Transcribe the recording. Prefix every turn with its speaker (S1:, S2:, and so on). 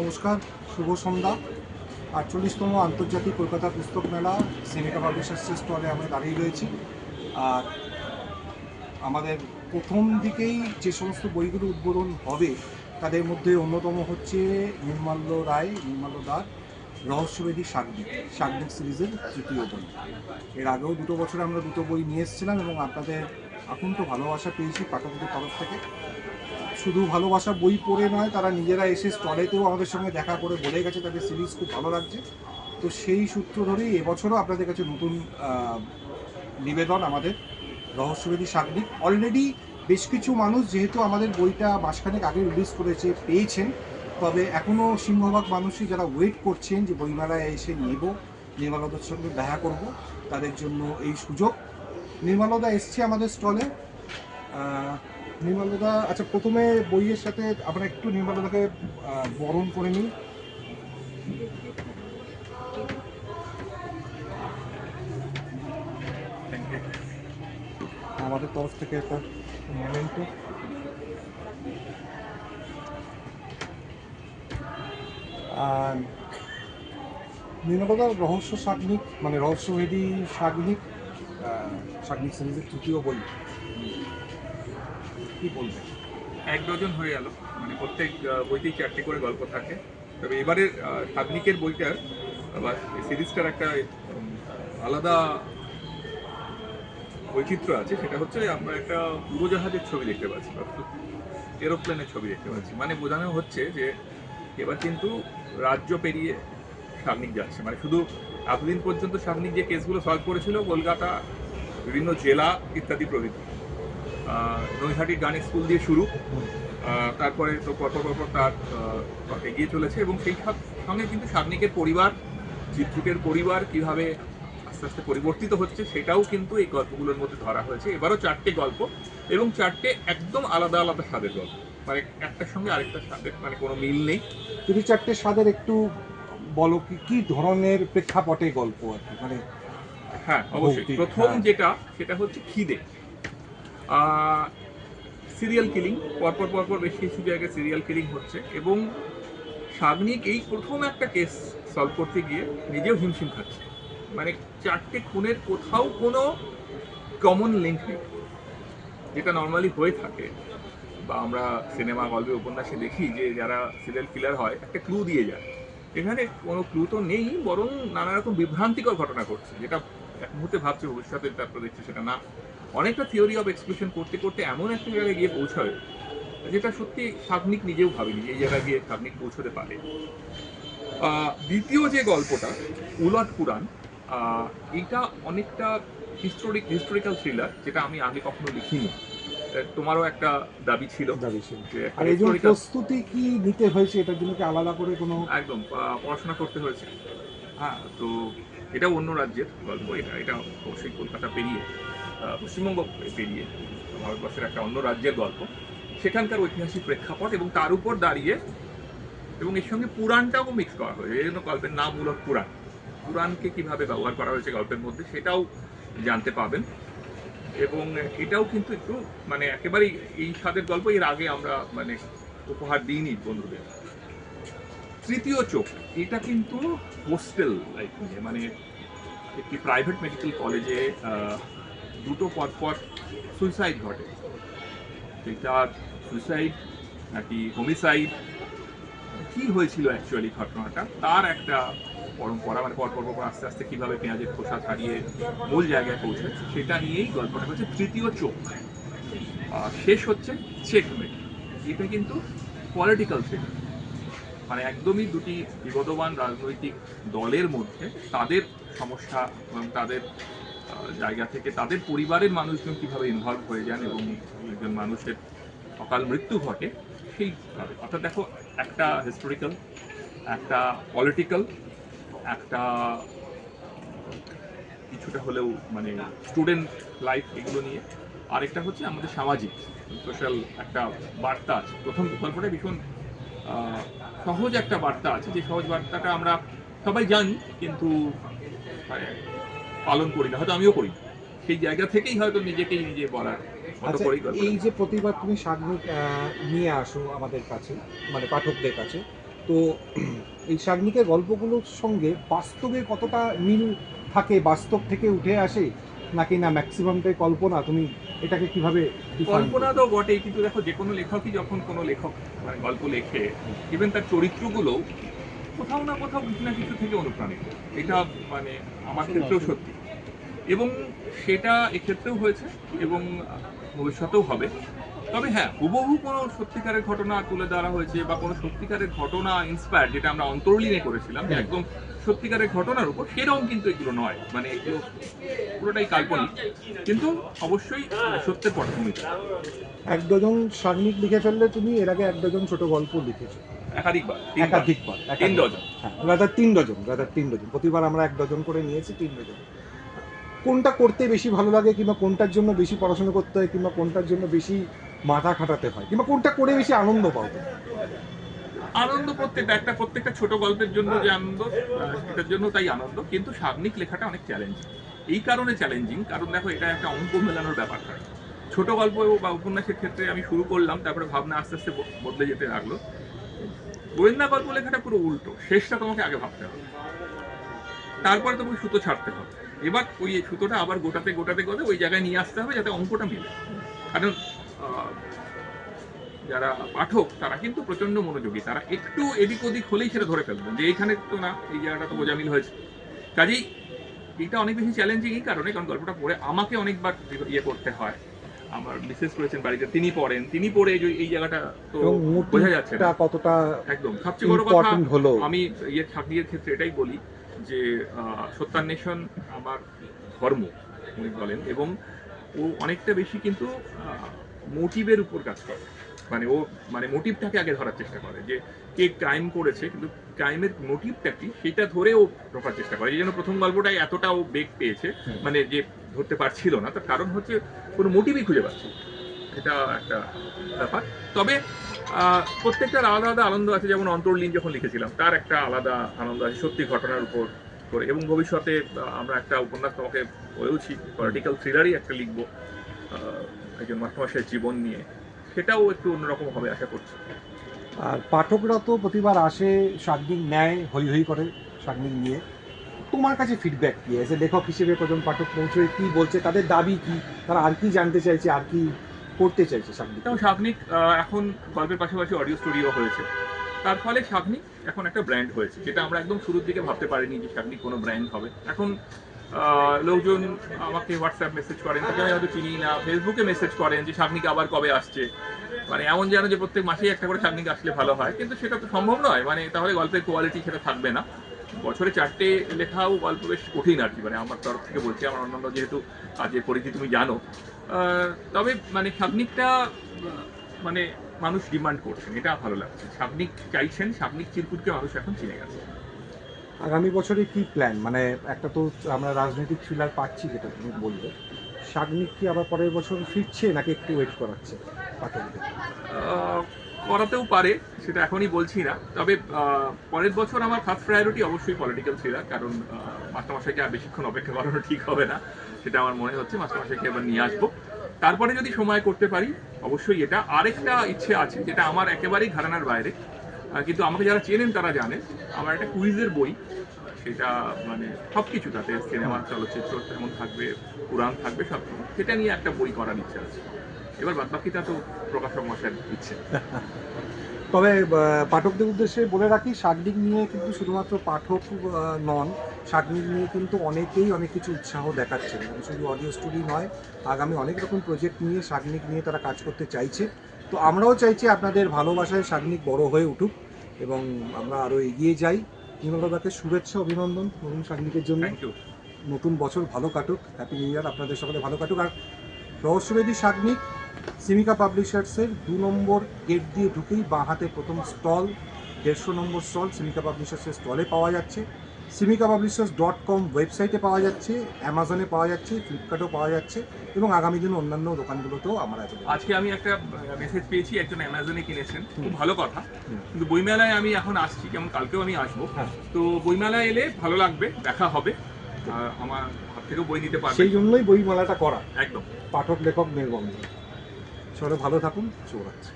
S1: নমস্কার, শুভ সন্ধ্যা। আটচল্লিশতম আন্তর্জাতিক কলকাতা পুস্তক মেলা সেনেকা পাবলিশার্সের স্টলে আমরা দাঁড়িয়ে রয়েছি। আর আমাদের প্রথম দিকেই যে সমস্ত বইগুলো উদ্বোধন হবে, তাদের মধ্যে অন্যতম হচ্ছে নির্মাল্য রায়, নির্মাল্য দার, রহস্যবেদী শাগনিক শাগনিক সিরিজের তৃতীয় বই। এর আগেও দুটো বছর আমরা দুটো বই নিয়ে এসেছিলাম এবং আপনাদের আকুণ্ঠ ভালোবাসা পেয়েছি পাঠকদের তরফ থেকে। শুধু ভালোবাসা বই পড়ে নয়, তারা নিজেরা এসে স্টলেতেও আমাদের সঙ্গে দেখা করে বলে গেছে, তাদের সিরিজ খুব ভালো লাগছে। তো সেই সূত্র ধরেই এবছরও আপনাদের কাছে নতুন নিবেদন আমাদের রহস্যবেদী সাগরিক অলরেডি বেশ কিছু মানুষ যেহেতু আমাদের বইটা মাসখানেক আগে রিলিজ করেছে, পেয়েছেন, তবে এখনও সিংহভাগ মানুষই যারা ওয়েট করছেন যে বইমেলায় এসে নেব, নির্মলদার সঙ্গে দেখা করব, তাদের জন্য এই সুযোগ। নির্মলদা এসছে আমাদের স্টলে নির্মলদা আচ্ছা প্রথমে বইয়ের সাথে আমরা একটু নির্মলদাকে বরণ করে নিই। আমাদের তরফ থেকে একটা মোমেন্ট আর নির্মলদা রহস্য সাগনিক মানে রহস্যভেদী সাগনিক সাগনিক সিরিজের তৃতীয় বই। কি বলবেন
S2: এক ডজন হয়ে গেল। মানে প্রত্যেক বইতেই চারটে করে গল্প থাকে। তবে এবারের তাকনিকের বইটার, বা সিরিজটার একটা আলাদা বৈচিত্র্য আছে। সেটা হচ্ছে আমরা একটা উড়োজাহাজের ছবি দেখতে পাচ্ছি এরোপ্লেনের ছবি দেখতে পাচ্ছি। মানে বোঝানো হচ্ছে যে এবার কিন্তু রাজ্য পেরিয়ে সাগনিক যাচ্ছে। মানে শুধু এতদিন পর্যন্ত সাগনিক যে কেসগুলো সলভ করেছিল, কলকাতা, বিভিন্ন জেলা ইত্যাদি প্রভৃতি। আহ, নৈহাটি গান স্কুল দিয়ে শুরু। তারপরে তো পরপর পরপর তার এগিয়ে চলেছে এবং সেই সঙ্গে কিন্তু সাগনিকের পরিবার চিত্রকের পরিবার কীভাবে আস্তে আস্তে পরিবর্তিত হচ্ছে সেটাও কিন্তু এই গল্পগুলোর মধ্যে ধরা হয়েছে। এবারও চারটে গল্প এবং চারটে একদম আলাদা আলাদা স্বাদের গল্প। মানে একটার সঙ্গে আরেকটার স্বাদের মানে কোনো মিল নেই।
S1: যদি চারটে স্বাদের একটু বলো কি কি ধরনের প্রেক্ষাপটে গল্প আর কি? মানে
S2: হ্যাঁ অবশ্যই। প্রথম
S1: হ্যাঁ।
S2: যেটা সেটা হচ্ছে খিদে। সিরিয়াল কিলিং পরপর পরপর বেশ কিছু জায়গায় সিরিয়াল কিলিং হচ্ছে এবং সাগনিক এই প্রথম একটা কেস সলভ করতে গিয়ে নিজেও হিমশিম খাচ্ছে। মানে চারটে খুনের কোথাও কোনো কমন লিঙ্ক নেই। যেটা নর্মালি হয়ে থাকে বা আমরা সিনেমা গল্পে, উপন্যাসে দেখি যে যারা সিরিয়াল কিলার হয়, একটা ক্লু দিয়ে যায়। এখানে কোনো ক্লু তো নেই, বরং নানা রকম বিভ্রান্তিকর ঘটনা ঘটছে, যেটা এক মুহূর্তে ভাবছে ভবিষ্যতে তারপর দেখছে সেটা না। অনেকটা থিওরি অফ এক্সপ্রেশন করতে করতে এমন একটা জায়গায় গিয়ে পৌঁছায় যেটা সত্যি সাবনিক নিজেও ভাবেনি এই জায়গায় গিয়ে সাবনিক পৌঁছতে পারে। দ্বিতীয় যে গল্পটা উলট পুরাণ এটা অনেকটা হিস্টোরিক হিস্টোরিক্যাল থ্রিলার যেটা আমি আগে কখনো লিখিনি। তোমারও একটা দাবি ছিল
S1: দাবি ছিল। আর এই জন্য প্রস্তুতি কি নিতে হয়েছে এটার জন্য কি আলাদা করে কোনো
S2: একদম পড়াশোনা করতে হয়েছে। হ্যাঁ তো এটা অন্য রাজ্যের গল্প এটা এটা অবশ্যই কলকাতা পেরিয়ে। পশ্চিমবঙ্গ পেরিয়ে ভারতবর্ষের একটা অন্য রাজ্যের গল্প। সেখানকার ঐতিহাসিক প্রেক্ষাপট এবং তার উপর দাঁড়িয়ে এবং এর সঙ্গে পুরাণটাও মিক্স করা হয়েছে। এই জন্য গল্পের নাম মূলক পুরাণ। পুরাণকে কীভাবে ব্যবহার করা হয়েছে গল্পের মধ্যে সেটাও জানতে পাবেন। এবং এটাও কিন্তু একটু মানে একেবারেই এই স্বাদের গল্প, এর আগে আমরা মানে উপহার দিইনি বন্ধুদের। তৃতীয় চোখ, এটা কিন্তু হোস্টেল লাইফ নিয়ে মানে একটি প্রাইভেট মেডিকেল কলেজে দুটো পর পর সুইসাইড ঘটে। সেটার সুইসাইড নাকি হোমিসাইড কি হয়েছিল অ্যাকচুয়ালি ঘটনাটা? তার একটা পরম্পরা মানে পরপর পর পর আস্তে আস্তে কীভাবে পেঁয়াজের খোসা ছাড়িয়ে মূল জায়গায় পৌঁছেছে, সেটা নিয়েই গল্পটা হচ্ছে তৃতীয় চোখ। আর শেষ হচ্ছে চেকমেট এটা কিন্তু পলিটিক্যাল থ্রিলার মানে একদমই দুটি বিবদমান রাজনৈতিক দলের মধ্যে তাদের সমস্যা এবং তাদের জায়গা থেকে তাদের পরিবারের মানুষজন কীভাবে ইনভলভ হয়ে যান এবং একজন মানুষের অকাল মৃত্যু ঘটে সেইভাবে অর্থাৎ দেখো, একটা হিস্টোরিক্যাল একটা পলিটিক্যাল একটা কিছুটা হলেও মানে স্টুডেন্ট লাইফ এগুলো নিয়ে। আরেকটা হচ্ছে আমাদের সামাজিক সোশ্যাল একটা বার্তা আছে। প্রথম গল্পটা ভীষণ সহজ একটা বার্তা আছে। যে সহজ বার্তাটা আমরা সবাই জানি, কিন্তু মানে পালন করি না হয়তো আমিও করি না। সেই জায়গা থেকেই হয়তো নিজেকেই নিজে বলার
S1: আচ্ছা। এই যে প্রতিবার তুমি সাগনিক নিয়ে আসো আমাদের কাছে মানে পাঠকদের কাছে তো এই শাগনিকের গল্পগুলোর সঙ্গে বাস্তবে কতটা মিল থাকে বাস্তব থেকে উঠে আসে নাকি না ম্যাক্সিমামটাই কল্পনা তুমি এটাকে কীভাবে
S2: কল্পনা তো বটেই কিন্তু দেখো যে কোনো লেখকই যখন কোনো লেখক মানে গল্প লেখে ইভেন তার চরিত্রগুলো কোথাও না কোথাও কিছু না কিছু থেকে অনুপ্রাণিত। এটা মানে আমার ক্ষেত্রেও সত্যি। এবং সেটা এক্ষেত্রেও হয়েছে এবং ভবিষ্যতেও হবে। তবে হ্যাঁ হুবহু কোনো সত্যিকারের ঘটনা তুলে ধরা হয়েছে বা কোনো সত্যিকারের ঘটনা ইন্সপায়ার যেটা আমরা অন্তর্লীনে করেছিলাম যে একদম সত্যিকারের ঘটনার উপর সেরকম কিন্তু এগুলো নয়। মানে এগুলো পুরোটাই কাল্পনিক। কিন্তু অবশ্যই সত্যের পটভূমিতে।
S1: এক ডজন শাগনিক লিখে ফেললে তুমি এর আগে এক ডজন ছোট গল্প লিখেছো।
S2: একাধিকবার
S1: একাধিকবার
S2: তিন ডজন।
S1: হ্যাঁ রাদার তিন ডজন রাদার তিন ডজন। প্রতিবার আমরা এক ডজন করে নিয়েছি তিন ডজন। কোনটা করতে বেশি ভালো লাগে কিংবা কোনটার জন্য বেশি পড়াশোনা করতে হয় কিংবা কোনটার জন্য বেশি মাথা খাটাতে হয় কিংবা কোনটা করে বেশি আনন্দ পাও
S2: আনন্দ প্রত্যেকটা একটা প্রত্যেকটা ছোট গল্পের জন্য যে আনন্দ সেটার জন্য তাই আনন্দ। কিন্তু সাবনিক লেখাটা অনেক চ্যালেঞ্জিং এই কারণে চ্যালেঞ্জিং কারণ দেখো এটা একটা অঙ্ক মেলানোর ব্যাপার থাকে ছোট গল্প বা উপন্যাসের ক্ষেত্রে আমি শুরু করলাম তারপরে ভাবনা আস্তে আস্তে বদলে যেতে লাগল। গোয়েন্দা গল্প লেখাটা পুরো উল্টো। শেষটা তোমাকে আগে ভাবতে হবে। তারপরে তোমাকে সুতো ছাড়তে হবে। এবার ওই সুতোটা আবার গোটাতে গোটাতে গোটাতে ওই জায়গায় নিয়ে আসতে হবে যাতে অঙ্কটা মিলে। কারণ যারা পাঠক, তারা কিন্তু প্রচণ্ড মনোযোগী। তারা একটু এদিক ওদিক হলেই সেটা ধরে ফেলবেন যে এইখানে তো না, এই জায়গাটা তো গোজামিল হয়েছে। কাজেই এটা অনেক বেশি চ্যালেঞ্জিং এই কারণে, কারণ গল্পটা পড়ে আমাকে অনেকবার ইয়ে করতে হয়। আমার বিশেষ করেছেন বাড়িতে। তিনি পড়েন। তিনি পড়ে এই যে- এই জায়গাটা তো বোঝা যাচ্ছে না।
S1: কতটা
S2: একদম। সবচেয়ে বড় কথা
S1: হলো।
S2: আমি ইয়ে ঠাকুরের ক্ষেত্রে এটাই বলি যে সত্যান্বেষণ আমার ধর্ম উনি বলেন এবং ও অনেকটা বেশি কিন্তু মোটিভের উপর কাজ করে। মানে ও মানে মোটিভটাকে আগে ধরার চেষ্টা করে যে কে ক্রাইম করেছে কিন্তু ক্রাইমের মোটিভটা কি সেটা ধরে ও ঢোকার চেষ্টা করে। এই জন্য প্রথম গল্পটাই এতটা ও বেগ পেয়েছে মানে যে ধরতে পারছিল না। তার কারণ হচ্ছে কোনো মোটিভই খুঁজে পাচ্ছি এটা একটা ব্যাপার। তবে প্রত্যেকটার আলাদা আলাদা আনন্দ আছে। যেমন অন্তর্লীন যখন লিখেছিলাম, তার একটা আলাদা আনন্দ আছে সত্যি ঘটনার উপর করে। এবং ভবিষ্যতে আমরা একটা উপন্যাস তোমাকে বলেওছি পলিটিক্যাল থ্রিলারই একটা লিখব একজন মাস্টারমশাইয়ের জীবন নিয়ে। সেটাও একটু অন্যরকম হবে, আশা করছি।
S1: আর পাঠকরা তো প্রতিবার আসে শাগনিক নেয় হই হই করে শাগনিক নিয়ে। তোমার কাছে ফিডব্যাক কি? এসে লেখক হিসেবে কজন পাঠক পৌঁছয়, কি বলছে, তাদের দাবি কি? তারা আর কি জানতে চাইছে, আর কি করতে চাইছে শাগনিক
S2: যেমন শাগনিক এখন গল্পের পাশাপাশি অডিও স্টুডিও হয়েছে। তার ফলে শাগনিক এখন একটা ব্র্যান্ড হয়েছে, যেটা আমরা একদম শুরুর দিকে ভাবতে পারিনি যে শাগনিক কোনো ব্র্যান্ড হবে। এখন লোকজন আমাকে হোয়াটসঅ্যাপ মেসেজ করেন, তাকে আমি হয়তো চিনি না ফেসবুকে মেসেজ করেন যে শাগনিক আবার কবে আসছে। মানে এমন যেন যে প্রত্যেক মাসেই একটা করে শাগনিক আসলে ভালো হয়, কিন্তু সেটা তো সম্ভব নয়। মানে তাহলে গল্পের কোয়ালিটি সেটা থাকবে না। বছরে চারটে লেখাও গল্প বেশ কঠিন আর কি মানে আমার তরফ থেকে বলছি আমার অন্যান্য যেহেতু কাজের পরিধি তুমি জানো। তবে মানে আহ, মানে মানুষ ডিমান্ড করছেন এটা ভালো লাগছে। সাবনিক চাইছেন সাবনিক চিরকুটকে মানুষ এখন চিনে গেছে।
S1: আগামী বছরে কি প্ল্যান মানে একটা তো আমরা রাজনৈতিক থ্রিলার পাচ্ছি যেটা তুমি বললে। শাগনিক কি আবার পরের বছর ফিরছে নাকি একটু ওয়েট করাচ্ছে?
S2: করাতেও পারে, সেটা এখনই বলছি না। তবে পরের বছর আমার ফার্স্ট প্রায়োরিটি অবশ্যই পলিটিক্যাল থ্রিলার কারণ মাস্টারমশাইকে আর বেশিক্ষণ অপেক্ষা করানো ঠিক হবে না, সেটা আমার মনে হচ্ছে। মাস্টারমশাইকে এবার নিয়ে আসব। তারপরে যদি সময় করতে পারি, অবশ্যই এটা। আরেকটা ইচ্ছে আছে, যেটা আমার একেবারেই ধারণার বাইরে। কিন্তু আমাকে যারা চেনেন তারা জানে আমার একটা কুইজের বই, সেটা মানে সব কিছু তাতে সিনেমা, চলচ্চিত্র তেমন থাকবে, পুরাণ থাকবে সব কিছু সেটা নিয়ে একটা বই করার ইচ্ছে আছে। এবার বাদ বাকিটা তো প্রকাশক মশাইয়ের ইচ্ছে
S1: তবে পাঠকদের উদ্দেশ্যে বলে রাখি শাগনিক নিয়ে কিন্তু শুধুমাত্র পাঠক নন শাগনিক নিয়ে কিন্তু অনেকেই অনেক কিছু উৎসাহ দেখাচ্ছে শুধু অডিও স্টুডিও নয় আগামী অনেক রকম প্রজেক্ট নিয়ে শাগনিক নিয়ে তারা কাজ করতে চাইছে। তো আমরাও চাইছি আপনাদের ভালোবাসায় শাগনিক বড় হয়ে উঠুক এবং আমরা আরও এগিয়ে যাই। নির্মলদাকে শুভেচ্ছা অভিনন্দন নতুন শাগনিকের জন্য। নতুন বছর ভালো কাটুক। হ্যাপি নিউ ইয়ার আপনাদের সকলে ভালো কাটুক। আর রহস্যবেদী শাগনিক সিমিকা পাবলিশার্সের দু নম্বর গেট দিয়ে ঢুকেই বাঁ হাতে প্রথম স্টল দেড়শো নম্বর স্টল সিমিকা পাবলিশার্সের স্টলে পাওয়া যাচ্ছে। সিমিকা পাবলিশার্স ডট কম ওয়েবসাইটে পাওয়া যাচ্ছে অ্যামাজনে পাওয়া যাচ্ছে ফ্লিপকার্টেও পাওয়া যাচ্ছে এবং আগামী দিনে অন্যান্য দোকানগুলোতেও আমরা অ্যাভেলেবল
S2: আজকে আমি একটা মেসেজ পেয়েছি একজন অ্যামাজনে কিনেছেন। খুব ভালো কথা। কিন্তু বইমেলায় আমি এখন আসছি যেমন কালকেও আমি আসব।
S1: হ্যাঁ।
S2: তো বইমেলায় এলে ভালো লাগবে দেখা হবে। আমার হাত থেকেও বই নিতে পারবে।
S1: সেই জন্যই বইমেলাটা করা।
S2: একদম।
S1: পাঠক লেখক মেলবন্ধন সবাই ভালো থাকুন শুভরাত্রি